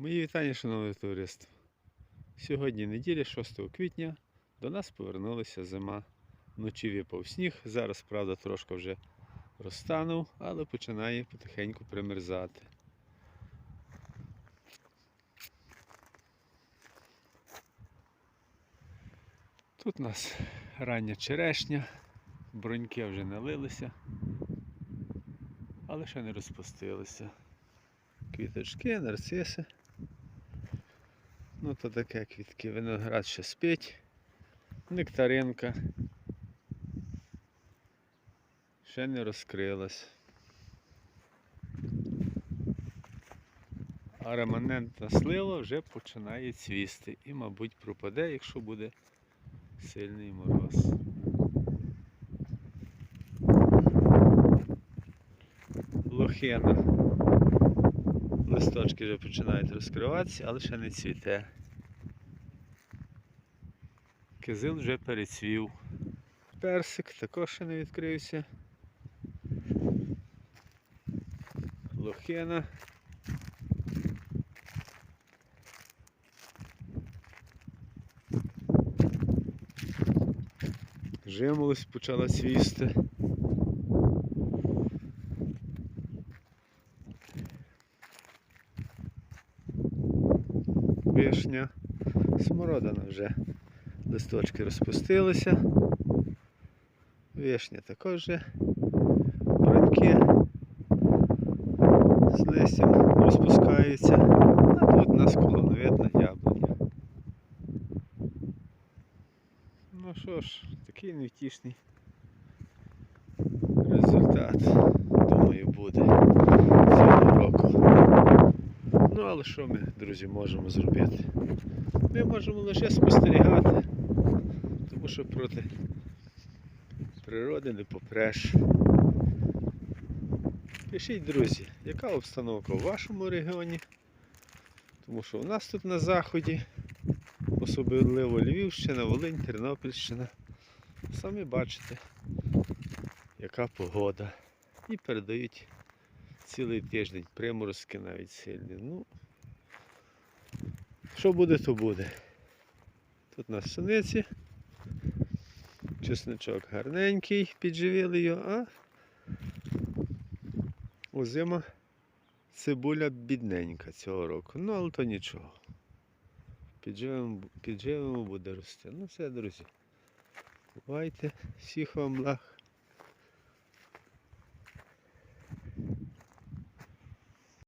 Мої вітання, шановне товариство. Сьогодні неділя, 6 квітня, до нас повернулася зима. Вночі випав сніг, зараз, правда, трошки вже розтанув, але починає потихеньку примерзати. Тут у нас рання черешня, броньки вже налилися, але ще не розпустилися. Квіточки, нарциси. Ну то таке квітки. Виноград ще спить. Нектаринка. Ще не розкрилась. А реманентна слива вже починає цвісти і, мабуть, пропаде, якщо буде сильний мороз. Лохина. Листочки вже починають розкриватися, але ще не цвіте. Кизил вже перецвів. Персик також ще не відкрився. Лохина. Жимолость почала цвісти. Вишня, смородина вже листочки розпустилися. Вишня також вже броньки з листям розпускаються. А тут у нас колоновидна яблуня. Ну що ж, такий невтішний результат, думаю, буде але що ми, друзі, можемо зробити? Ми можемо лише спостерігати, тому що проти природи не попреш. Пишіть, друзі, яка обстановка в вашому регіоні, тому що у нас тут на заході, особливо Львівщина, Волинь, Тернопільщина. Самі бачите, яка погода. І передають цілий тиждень, приморозки навіть сильні. Ну, що буде, то буде. Тут на суниці. Чесничок гарненький, підживили його, а озима цибуля бідненька цього року. Ну, але то нічого. Підживемо, підживемо буде рости. Ну все, друзі. Бувайте, всіх вам благ.